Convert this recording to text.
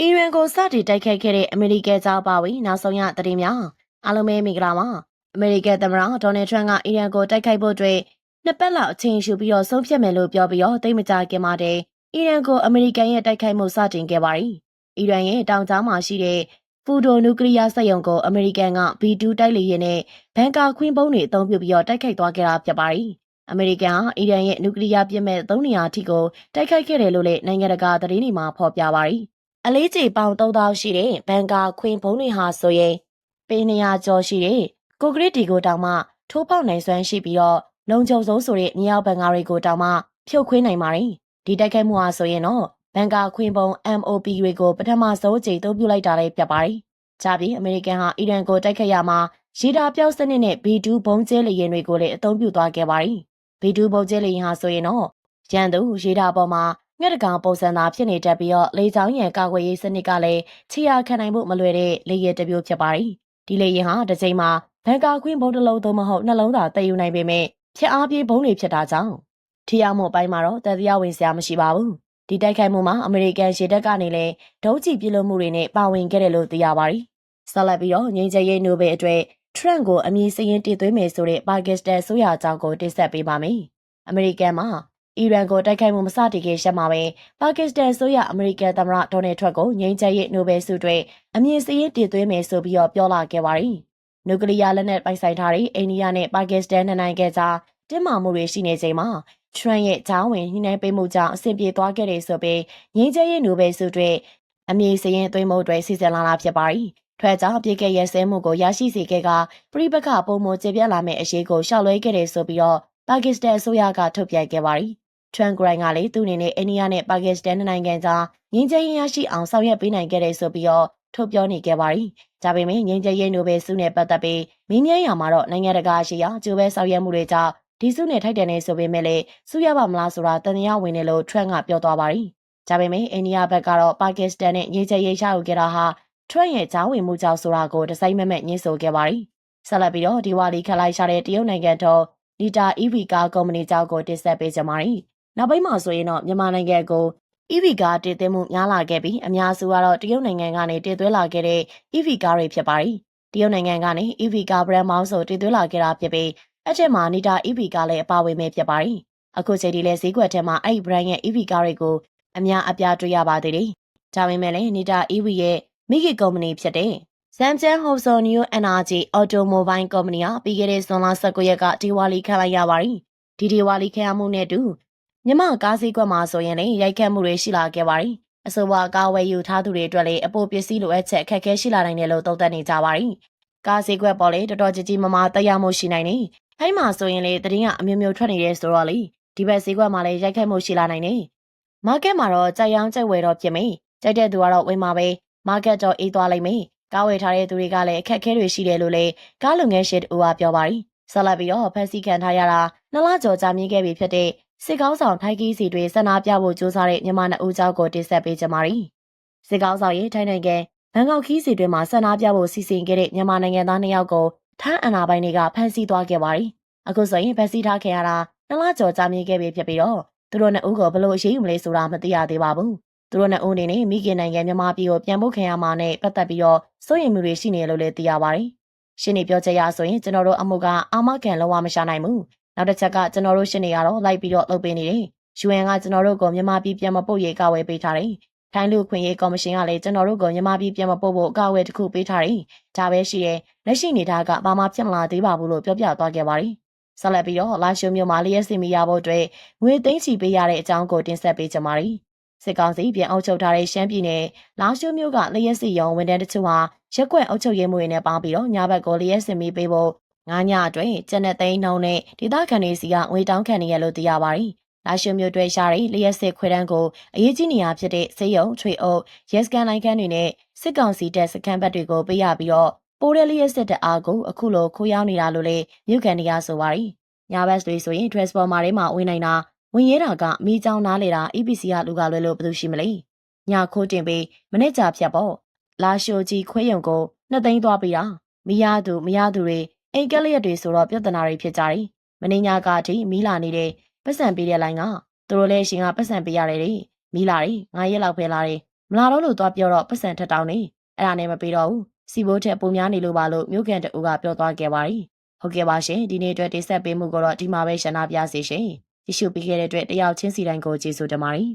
အီရန်ကိုစတင်တိုက်ခိုက်ခဲ့တဲ့အမေရိကန်ကြောင့်ပါဝင်နောက်ဆုံးရသတင်းများအားလုံးပဲမင်္ဂလာပါအမေရိကန်သမ္မတဒေါ်နယ်ထရန့်ကအီရန်ကိုတိုက်ခိုက်ဖို့အတွက်နှစ်ပတ်လောက်အချိန်ယူပြီးတော့ဆုံးဖြတ်မယ်လို့ပြောပြီးတော့တိတ်မကြခင်မှာတဲ့အီရန်ကိုအမေရိကန်ရဲ့တိုက်ခိုက်မှုစတင်ခဲ့ပါတယ်အီရန်ရဲ့တောင်ကြားမှာရှိတဲ့ဖူဒိုနျူကလ িয়ার စက်ရုံကိုအမေရိကန်က B2 တိုက်လေယာဉ်နဲ့ဘန်ကာခွင်းပုံးတွေအသုံးပြုပြီးတော့တိုက်ခိုက်သွားခဲ့တာဖြစ်ပါတယ်အမေရိကန်ဟာအီရန်ရဲ့နျူကလ িয়ার ပြစ်မဲ့၃နေရာအထိကိုတိုက်ခိုက်ခဲ့တယ်လို့လည်းနိုင်ငံတကာသတင်းတွေမှာဖော်ပြပါတယ် အလေးကြီးပေါင်3000ရှိတဲ့ဘန်ကာခွင်းပုံးတွေဟာဆိုရင်ပေ200ကျော်ရှိတဲ့ကိုဂရစ်တီကိုတောင်မှထိုးပေါက်နိုင်စွမ်းရှိပြီးတော့လုံခြုံဆုံးဆိုတဲ့မြေအောက်ဘန်ကာတွေကိုတောင်မှဖြုတ်ခွင်းနိုင်ပါတယ်ဒီတိုက်ခိုက်မှုဟာဆိုရင်တော့ဘန်ကာခွင်းပုံ MOP တွေကိုပထမဆုံးအကြိမ်သုံးပြုလိုက်တာလည်းဖြစ်ပါတယ်။ကြပြီးအမေရိကန်ဟာအီရန်ကိုတိုက်ခိုက်ရမှာရေဒါပြောက်စနစ်နဲ့ B2 ဘုံကျဲလေယာဉ်တွေကိုလည်းအသုံးပြုသွားခဲ့ပါတယ်။ B2 ဘုံကျဲလေယာဉ်ဟာဆိုရင်တော့ရန်သူရေဒါပေါ်မှာ ငှက်တကောင်ပုံစံသာဖြစ်နေတတ်ပြီးတော့လေကြောင်းရန်ကာကွယ်ရေးစနစ်ကလည်းခြေရာခံနိုင်ဖို့မလွယ်တဲ့လေယာဉ်တစ်မျိုးဖြစ်ပါတယ်။ဒီလေယာဉ်ဟာတစ်ချိန်မှာဘန်ကာခွင်းဘုံတစ်လုံးသို့မဟုတ်နှလုံးသာတည်ယူနိုင်ပေမဲ့ဖြတ်အားပြေးဘုံတွေဖြစ်တာကြောင့်ထီအောင်မှုပိုင်းမှာတော့တရားဝင်စရာမရှိပါဘူး။ဒီတိုက်ခိုက်မှုမှာအမေရိကန်ရေတပ်ကနေလည်းဒုံးကျည်ပြစ်လို့မှုတွေနဲ့ပါဝင်ခဲ့တယ်လို့သိရပါတယ်။ဆက်လက်ပြီးတော့ငြိမ်းချမ်းရေးနိုဘယ်အတွက်ထရန့်ကိုအမည်စရင်တည်သွင်းမယ်ဆိုတဲ့ပါကစ္စတန်ဆိုရအကြောင်းကိုတင်ဆက်ပေးပါမယ်။အမေရိကန်မှာ အီရန်ကိုတိုက်ခိုက်မှုမစတင်ခင်ရှက်မှာပဲပါကစ္စတန်ဆိုရအမေရိကန်သမ္မတဒေါ်နယ်ထရန့်ကိုငြိမ်းချမ်းရေးနိုဘယ်ဆုတွေအမည်စရင်တည်သွင်းမယ်ဆိုပြီးတော့ပြောလာခဲ့ပါတယ်။နျူကလ িয়ার လက်နက်ပိုင်ဆိုင်ထားတဲ့အိန္ဒိယနဲ့ပါကစ္စတန်နိုင်ငံကြားတင်းမာမှုတွေရှိနေချိန်မှာထရန့်ရဲ့ဂျောင်းဝင်ညှိနှိုင်းပေးမှုကြောင့်အဆင်ပြေသွားခဲ့တယ်ဆိုပြီးငင်းကျဲရဲ့နိုဘယ်ဆုတွေအမည်စရင်သွင်းမှုတွေစီစဉ်လာတာဖြစ်ပါတယ်။ထွက်ကြောင့်ပြည်ကရဲစဲမှုကိုရရှိစေခဲ့ကပြိပခပုံမကျေပြက်လာမယ့်အရေးကိုရှောက်လွှဲခဲ့တယ်ဆိုပြီးတော့ပါကစ္စတန်အစိုးရကထုတ်ပြန်ခဲ့ပါတယ်။ ထရန့်ဂရိုင်းကလည်းသူ့အနေနဲ့အိန္ဒိယနဲ့ပါကစ္စတန်နိုင်ငံကြားငင်းကျဲရင်ရရှိအောင်ဆောင်ရွက်ပေးနိုင်ခဲ့တယ်ဆိုပြီးတော့ထုတ်ပြောနေခဲ့ပါတယ်။ဒါပေမဲ့ငင်းကျဲရင်နိုဘယ်ဆုနဲ့ပတ်သက်ပြီးမင်းမြန်းရမှာတော့နိုင်ငံတကာရှိရာကျိုးပဲဆောင်ရွက်မှုတွေကြောင့်ဒီစုနဲ့ထိုက်တယ်နေဆိုပေမဲ့လည်းစုရပါမလားဆိုတာတန်တရားဝင်တယ်လို့ထရန့်ကပြောသွားပါတယ်။ဒါပေမဲ့အိန္ဒိယဘက်ကတော့ပါကစ္စတန်နဲ့ညီချေရေးရယူခဲ့တာဟာထရန့်ရဲ့ဂျားဝင်မှုကြောင့်ဆိုတာကိုတစိုက်မမက်ညှင်းဆိုခဲ့ပါတယ်။ဆက်လက်ပြီးတော့ဒီဝါလီခလိုက်ရှာတဲ့တရုတ်နိုင်ငံတော်လီတာ EV ကားကုမ္ပဏီကြောင့်ကိုတင်ဆက်ပေးကြပါမယ်။ နောက်ပိုင်းမှာဆိုရင်တော့မြန်မာနိုင်ငံကို EV ကားတည်သွင်းမှုများလာခဲ့ပြီးအများစုကတော့တရုတ်နိုင်ငံကနေတည်သွင်းလာခဲ့တဲ့ EV ကားတွေဖြစ်ပါတယ်။တရုတ်နိုင်ငံကနေ EV ကား brand မောင်းဆိုတည်သွင်းလာခဲ့တာဖြစ်ပြီးအဲ့ချက်မှာနီတာ EV ကားလည်းအပါဝင်ပဲဖြစ်ပါတယ်။အခုချိန်ဒီလဲဈေးကွက်ထဲမှာအဲ့ဒီ brand ရဲ့ EV ကားတွေကိုအများအပြားတွေ့ရပါသေးတယ်။ဒါပေမဲ့လည်းနီတာ EV ရဲ့မိခင်ကုမ္ပဏီဖြစ်တဲ့ Samsung Hoson New Energy Automobile Company ဟာပြီးခဲ့တဲ့ဇွန်လ19ရက်ကဒီဝါလီခံလိုက်ရပါတယ်။ဒီဒီဝါလီခံရမှုနဲ့တူ မြမကားဈေးကွက်မှာဆိုရင်လည်းရိုက်ခတ်မှုတွေရှိလာခဲ့ပါတယ်။အဆိုပါကားဝယ်ယူထားသူတွေအတွက်လည်းအပိုပစ္စည်းလိုအပ်ချက်အခက်အခဲရှိလာနိုင်တယ်လို့သုံးသပ်နေကြပါတယ်။ကားဈေးကွက်ပေါ်လည်းတော်တော်ကြီးကြီးမားမားတက်ရောက်မှုရှိနိုင်နေ။အဲ့မှာဆိုရင်လေတရင်ကအမျိုးမျိုးထွက်နေတယ်ဆိုတော့လေဒီဘက်ဈေးကွက်မှာလည်းရိုက်ခတ်မှုရှိလာနိုင်နေ။မားကတ်မှာတော့ကြိုက်ရောင်းကြိုက်ဝယ်တော့ဖြစ်မေ။ကြိုက်တဲ့သူကတော့ဝင်မှာပဲ။မားကတ်တော့အေးသွားလိမ့်မယ်။ကားဝယ်ထားတဲ့သူတွေကလည်းအခက်အခဲတွေရှိတယ်လို့လည်းကားလုပ်ငန်းရှင်တူကပြောပါတယ်။ဆက်လက်ပြီးတော့ဖက်စီခံထားရတာနှစ်လကျော်ကြာမြင့်ခဲ့ပြီဖြစ်တဲ့ စစ်ကောင်းဆောင်ထိုင်းကီးစီတွေဆန္ဒပြဖို့ကြိုးစားတဲ့မြန်မာနှစ်ဦးကြောင့်ကိုတင်ဆက်ပေးကြပါမယ်။စစ်ကောင်းဆောင်ရဲ့ထိုင်းနိုင်ငံဘန်ကောက်ခီးစီတွေမှာဆန္ဒပြဖို့စီစဉ်ခဲ့တဲ့မြန်မာနိုင်ငံသားနှစ်ယောက်ကိုထန်းအနာပိုင်းတွေကဖမ်းဆီးသွားခဲ့ပါတယ်။အခုဆိုရင်ဖမ်းဆီးထားခဲ့ရတာနှစ်လကျော်ကြာမြင့်ခဲ့ပြီဖြစ်ပြီးတော့သူတို့နှစ်ဦးကိုဘလို့အရေးယူမလဲဆိုတာမသိရသေးပါဘူး။သူတို့နှစ်ဦးအနေနဲ့မိခင်နိုင်ငံမြန်မာပြည်ကိုပြန်ဖို့ခင်ရမှာနဲ့ပတ်သက်ပြီးတော့စိုးရိမ်မှုတွေရှိနေလို့လည်းသိရပါတယ်။ရှင်းနေပြောချက်ရဆိုရင်ကျွန်တော်တို့အမှုကအာမခံလုံးဝမရှာနိုင်ဘူး။ နောက်တစ်ချက်ကကျွန်တော်တို့ရှင်းနေရတော့လိုက်ပြီးတော့လုပ်ပေးနေတယ်။ UN ကကျွန်တော်တို့ကိုမြန်မာပြည်ပြန်မပို့ရေးကာဝယ်ပေးထားတယ်။ထိုင်းလူခွင့်ရေးကော်မရှင်ကလည်းကျွန်တော်တို့ကိုမြန်မာပြည်ပြန်မပို့ဖို့ကာဝယ်တစ်ခုပေးထားတယ်။ဒါပဲရှိရဲ့လက်ရှိနေတာကဘာမှဖြစ်မလာသေးပါဘူးလို့ပြောပြသွားခဲ့ပါတယ်။ဆက်လက်ပြီးတော့လာရှိုမျိုးမှာလျှက်စီမီရဖို့အတွက်ငွေသိန်းချီပေးရတဲ့အကြောင်းကိုတင်ဆက်ပေးကြပါမယ်။စစ်ကောင်စီပြန်အုပ်ချုပ်ထားတဲ့ရှမ်းပြည်နယ်လာရှိုမျိုးကလျှက်စီရုံဝန်ထမ်းတချို့ဟာရက်ကွက်အုပ်ချုပ်ရေးမှုတွေနဲ့ပေါင်းပြီးတော့ညဘက်ကိုလျှက်စီမီပေးဖို့ ငါးညအတွင်းကျန်တဲ့သိန်းနှုံနဲ့ဒေသခံတွေစီကငွေတောင်းခံနေရလို့သိရပါတယ်။လာရှိုမျိုးတွေရှာတဲ့လျှက်စစ်ခွဲတန်းကိုအရေးကြီးနေရဖြစ်တဲ့စေယုံထွေအုပ်ရဲစကန်လိုက်ခန်းတွေနဲ့စစ်ကောင်စီတပ်စခန်းဘက်တွေကိုပေးရပြီးတော့ပိုးရဲလျက်စစ်တပ်အားကိုအခုလိုခိုးရောက်နေတာလို့လေမြို့ကန်တွေကဆိုပါတယ်။ညဘက်တွေဆိုရင် transformer တွေမှာဝင်နိုင်တာဝင်ရဲတာကမိချောင်းနားလေတာ EPC ကလူကလွဲလို့ဘယ်သူရှိမလဲ။ညခိုးတင်ပြီးမနေ့ကြာဖြတ်ပေါ့။လာရှိုကြီးခွေးရုံကိုနှစ်သိန်းသွားပေးတာမရသူမရသူတွေ အိမ်ကလေးရက်တွေဆိုတော့ပြဿနာတွေဖြစ်ကြတယ်။မင်းညာကအထိမီးလာနေတဲ့ပတ်စံပေးတဲ့လိုင်းကသူတို့လည်းရှင်ကပတ်စံပေးရတယ်လေ။မီးလာတယ်ငါရက်လောက်ပဲလာတယ်မလာတော့လို့သွားပြောတော့ပတ်စံထက်တောင်းနေအဲ့ဒါနဲ့မပေးတော့ဘူးစီဘိုးထက်ပုံများနေလို့ပါလို့မြို့ကန်တူကပြောသွားခဲ့ပါရီဟုတ်ကဲ့ပါရှင်ဒီနေ့အတွက်တိဆက်ပေးမှုကိုတော့ဒီမှာပဲရှင်းနာပြစေရှင်ရရှိပေးခဲ့တဲ့အတွက်တယောက်ချင်းစီတိုင်းကိုကျေးဇူးတင်ပါတယ်